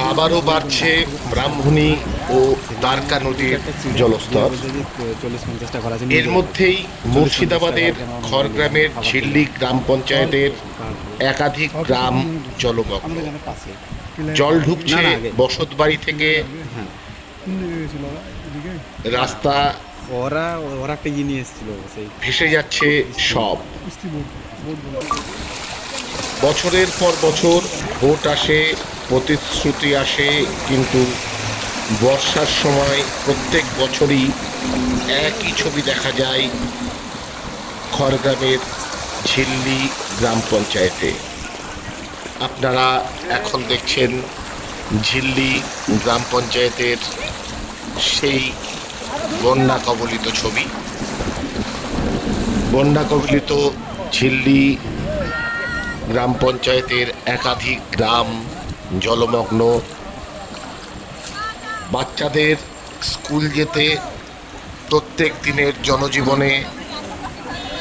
আবারও বাড়ছে ব্রাহ্মণী ও দ্বারকা নদীর জলস্তর। এর মধ্যেই মুর্শিদাবাদের খড়গ্রামের ঝিল্লি গ্রাম পঞ্চায়েতের একাধিক গ্রাম জলমগ্ন। জল ঢুকছে। বসত বাড়ি থেকে। রাস্তা ওরা ওরা একটা নিয়ে এসেছিল সেই। ভেসে যাচ্ছে সব। বছরের পর বছর ভোট আসে প্রতিশ্রুতি আসে, কিন্তু বর্ষার সময় প্রত্যেক বছরই একই ছবি দেখা যায় খড়গ্রামের ঝিল্লি গ্রাম পঞ্চায়েতে। আপনারা এখন দেখছেন ঝিল্লি গ্রাম পঞ্চায়েতের সেই বন্যা কবলিত ছবি। বন্যা কবলিত ঝিল্লি গ্রাম পঞ্চায়েতের একাধিক গ্রাম জলমগ্ন বাচ্চাদের স্কুল যেতে প্রত্যেক দিনের জনজীবনে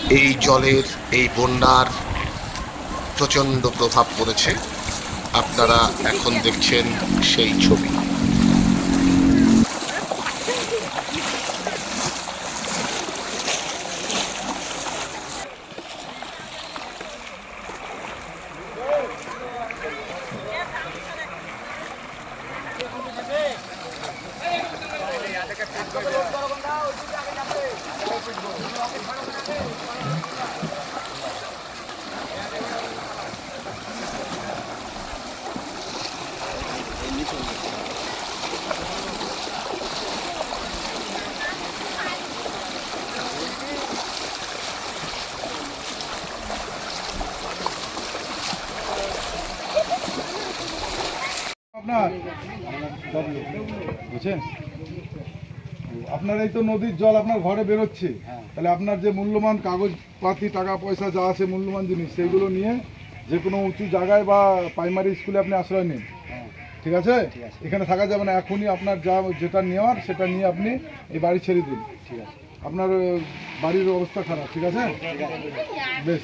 এই জলের, এই বন্যার প্রচণ্ড প্রভাব পড়েছে। আপনারা এখন দেখছেন সেই ছবি। আপনার বুঝছেন আপনার এই তো নদীর জল আপনার ঘরে বেরোচ্ছে। তাহলে আপনার যে মূল্যবান কাগজপাতি টাকা পয়সা যা আছে মূল্যবান জিনিস সেইগুলো নিয়ে যে কোনো উঁচু জায়গায় বা প্রাইমারি স্কুলে আপনি আশ্রয় নিন। ঠিক আছে? এখানে থাকা যাবে না। এখনই আপনার যা যেটা নেওয়ার সেটা নিয়ে আপনি এই বাড়ি ছেড়ে দিন। ঠিক আছে। আপনার বাড়ির অবস্থা খারাপ ঠিক আছে? বেশ।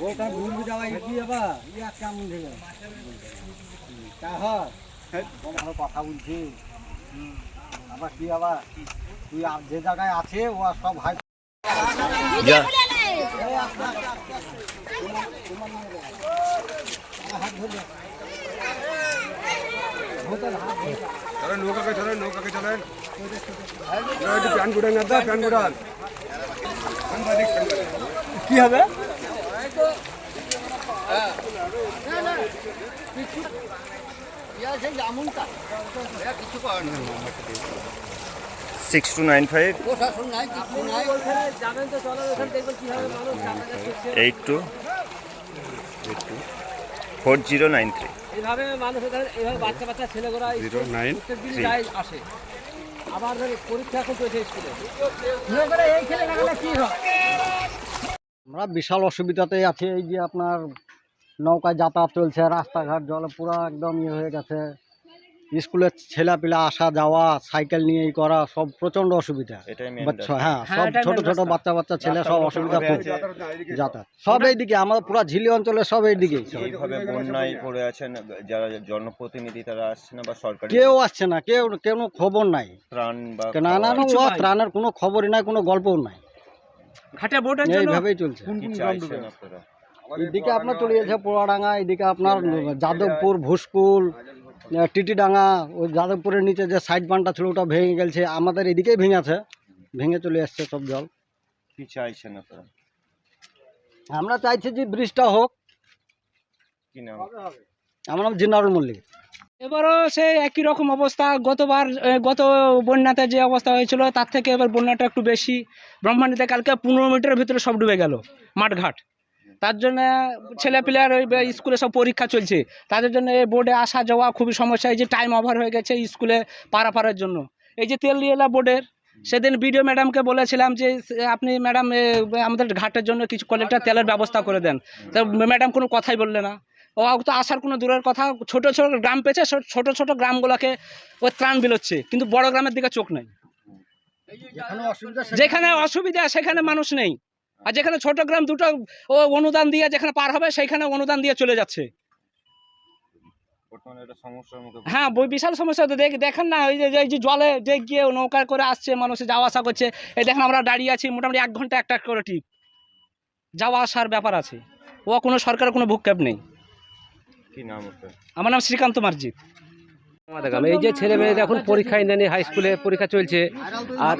ওটা ঘুরবি যাওয়া কি ইয়া কথা বলছি। আবার কি আবার? তুই যে জায়গায় আছে ও আর সব ভাই কি হবে সিক্স টু নাইন ফাইভ যাবেন তো চলো ওখানে দেখবেন কীভাবে মানুষ টাকাটা দিচ্ছে eight two eight two four zero nine three এইভাবে মানুষ এইভাবে বাচ্চা বাচ্চা ছেলেগুলো প্রত্যেক দিন যায় আসে। আবার ধর পরীক্ষা এখন চলছে স্কুলে। এই ছেলে কি হয় আমরা বিশাল অসুবিধাতে আছি এই যে আপনার নৌকায় যাতায়াত চলছে রাস্তাঘাট জলে পুরো একদম ইয়ে হয়ে গেছে। স্কুলের ছেলেপিলা আসা যাওয়া সাইকেল নিয়ে করা সব প্রচণ্ড অসুবিধা। বাচ্চা হ্যাঁ হ্যাঁ, সব ছোট ছোট বাচ্চা বাচ্চা ছেলে সব অসুবিধা। যাতায়াত। সব এইদিকে আমাদের পুরো ঝিলি অঞ্চলে সব এইদিকেই। সব। বন্যায় পড়ে আছেন যারা জনপ্রতিনিধি তারা আসছে না বা সরকারি কেউ আসছে না কেউ কোনো খবর নাই। ত্রাণ বা না না। ত্রাণের কোনো খবরই নাই কোনো গল্পও নাই। ঘাটে বোটের জন্য এইভাবেই চলছে। এদিকে আপনার চলে যাচ্ছে পোড়াডাঙ্গা এদিকে আপনার যাদবপুর ভুসকুল টিটিডাঙ্গা ওই যাদবপুরের নিচে যে সাইড বানটা ছিল ওটা ভেঙে গেছে। আমাদের এদিকেই ভেঙেছে ভেঙে চলে আসছে সব জল। কি চাইছেন আপনারা? আমরা চাইছি যে ব্রিজটা হোক। কি নাম? আমার নাম জিনারুল মল্লিক। এবারও সেই একই রকম অবস্থা। গতবার গত বন্যাতে যে অবস্থা হয়েছিল তার থেকে এবার বন্যাটা একটু বেশি। ব্রহ্মাণ্ডিতে কালকে পনেরো মিটারের ভিতরে সব ডুবে গেল মাঠঘাট। তার জন্য ছেলে পিলার ওই স্কুলে সব পরীক্ষা চলছে। তাদের জন্য এই বোর্ডে আসা যাওয়া খুবই সমস্যা। এই যে টাইম ওভার হয়ে গেছে স্কুলে পারাপারের জন্য। এই যে তেল নিয়ে এলা বোর্ডের সেদিন বিডিও ম্যাডামকে বলেছিলাম যে আপনি ম্যাডাম আমাদের ঘাটের জন্য কিছু কলেক্টার তেলের ব্যবস্থা করে দেন। তা ম্যাডাম কোনো কথাই বললে না। ও তো আসার কোনো দূরের কথা ছোট ছোট গ্রাম পেয়েছে ছোট ছোট গ্রামগুলোকে ও ত্রাণ বিলোচ্ছে কিন্তু বড় গ্রামের দিকে চোখ নেই। যেখানে অসুবিধা সেখানে মানুষ নেই। আর যেখানে ছোট গ্রাম দুটো ও অনুদান দিয়ে যেখানে পার হবে সেখানে অনুদান দিয়ে চলে যাচ্ছে। হ্যাঁ বই বিশাল সমস্যা তো দেখ দেখেন না ওই যে এই যে জলে যে গিয়ে নৌকা করে আসছে মানুষ যাওয়া আসা করছে এই দেখেন আমরা দাঁড়িয়ে আছি মোটামুটি এক ঘণ্টা একটা করে টিপ যাওয়া আসার ব্যাপার আছে। ও কোনো সরকারের কোনো ভূক্ষেপ নেই। কি নাম ওটা আমার নাম শ্রীকান্ত মার্জিত। আমাদের এই যে ছেলে মেয়েদের এখন পরীক্ষা ইন্দানি হাই স্কুলে পরীক্ষা চলছে আর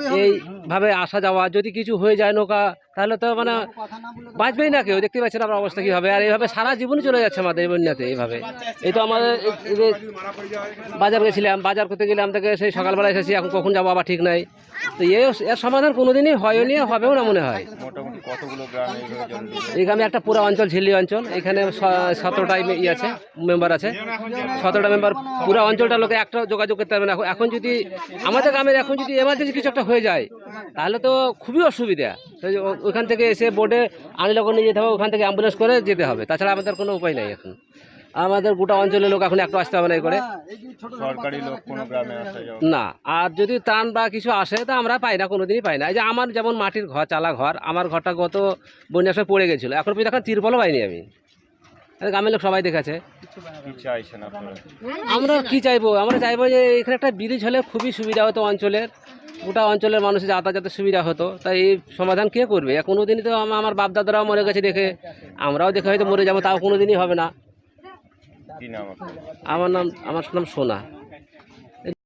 এইভাবে আসা যাওয়া যদি কিছু হয়ে যায় নৌকা তাহলে তো মানে বাঁচবেই না কেউ। দেখতে পাচ্ছেন আমার অবস্থা কী হবে আর এইভাবে সারা জীবনই চলে যাচ্ছে আমাদের এই বন্যাতে এইভাবে। এই তো আমাদের বাজার গেছিলাম বাজার করতে গেলাম থেকে সেই সকালবেলা এসেছি এখন কখন যাব আবার ঠিক নাই। তো এর এর সমাধান কোনোদিনই হয়নি হবেও না মনে হয়। এই গ্রামে একটা পুরো অঞ্চল ঝিল্লি অঞ্চল এখানে সতেরোটা ই আছে মেম্বার আছে। সতেরোটা মেম্বার পুরো অঞ্চলটা লোকে একটা যোগাযোগ করতে পারবে না। এখন যদি আমাদের গ্রামের এখন যদি এমার্জেন্সি কিছু একটা হয়ে যায় তাহলে তো খুবই অসুবিধা। ওখান থেকে এসে বোর্ডে আনিলগর নিয়ে যেতে হবে ওখান থেকে অ্যাম্বুলেন্স করে যেতে হবে। তাছাড়া আমাদের কোনো উপায় নাই এখন। আমাদের গোটা অঞ্চলের লোক এখন একটু আসতে হবে না এই করে। সরকারি লোক কোনো গ্রামে আসা না আর যদি ত্রাণ বা কিছু আসে তা আমরা পাই না কোনোদিনই পাই না। এই যে আমার যেমন মাটির ঘর চালা ঘর আমার ঘরটা গত বন্যার সময় পড়ে গেছিল। এখন পর্যন্ত এখন তিরপলও পাইনি আমি। গ্রামের লোক সবাই দেখেছে। আমরা কি চাইব? আমরা চাইব যে এখানে একটা ব্রিজ হলে খুবই সুবিধা হতো অঞ্চলের। গোটা অঞ্চলের মানুষের যাতায়াতের সুবিধা হতো তাই এই সমাধান কে করবে? কোনো দিনই তো আমার বাপদাদারাও মরে গেছে দেখে আমরাও দেখে হয়তো মরে যাব তাও কোনো দিনই হবে না। আমার নাম আমার নাম সোনা।